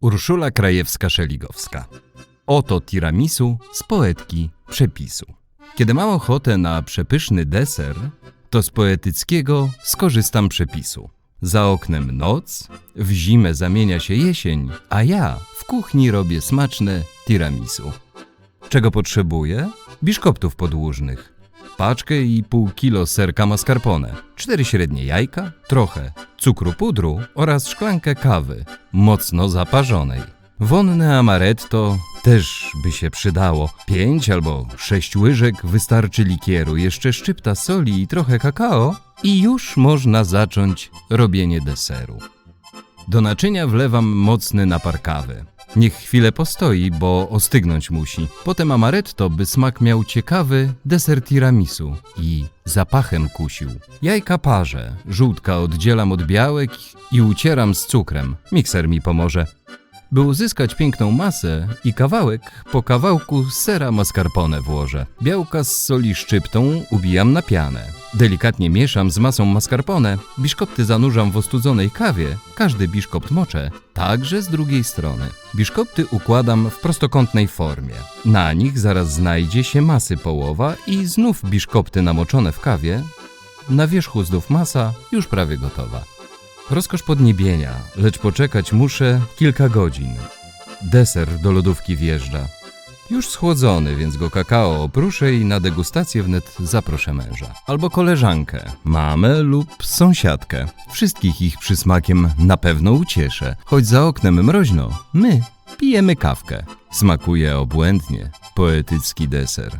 Urszula Krajewska-Szeligowska. Oto tiramisu z poetki przepisu. Kiedy mam ochotę na przepyszny deser, to z poetyckiego skorzystam przepisu. Za oknem noc, w zimę zamienia się jesień, a ja w kuchni robię smaczne tiramisu. Czego potrzebuję? Biszkoptów podłużnych, paczkę i pół kilo serka mascarpone, cztery średnie jajka, trochę cukru pudru oraz szklankę kawy, mocno zaparzonej. Wonne amaretto też by się przydało. Pięć albo sześć łyżek wystarczy likieru, jeszcze szczypta soli i trochę kakao i już można zacząć robienie deseru. Do naczynia wlewam mocny napar kawy. Niech chwilę postoi, bo ostygnąć musi. Potem amaretto, by smak miał ciekawy, deser tiramisu i zapachem kusił. Jajka parzę, żółtka oddzielam od białek i ucieram z cukrem. Mikser mi pomoże. By uzyskać piękną masę i kawałek po kawałku sera mascarpone włożę. Białka z soli szczyptą ubijam na pianę. Delikatnie mieszam z masą mascarpone. Biszkopty zanurzam w ostudzonej kawie. Każdy biszkopt moczę, także z drugiej strony. Biszkopty układam w prostokątnej formie. Na nich zaraz znajdzie się masy połowa i znów biszkopty namoczone w kawie. Na wierzchu znów masa, już prawie gotowa. Rozkosz podniebienia, lecz poczekać muszę kilka godzin. Deser do lodówki wjeżdża. Już schłodzony, więc go kakao opruszę i na degustację wnet zaproszę męża. Albo koleżankę, mamę lub sąsiadkę. Wszystkich ich przysmakiem na pewno ucieszę. Choć za oknem mroźno, my pijemy kawkę. Smakuje obłędnie, poetycki deser.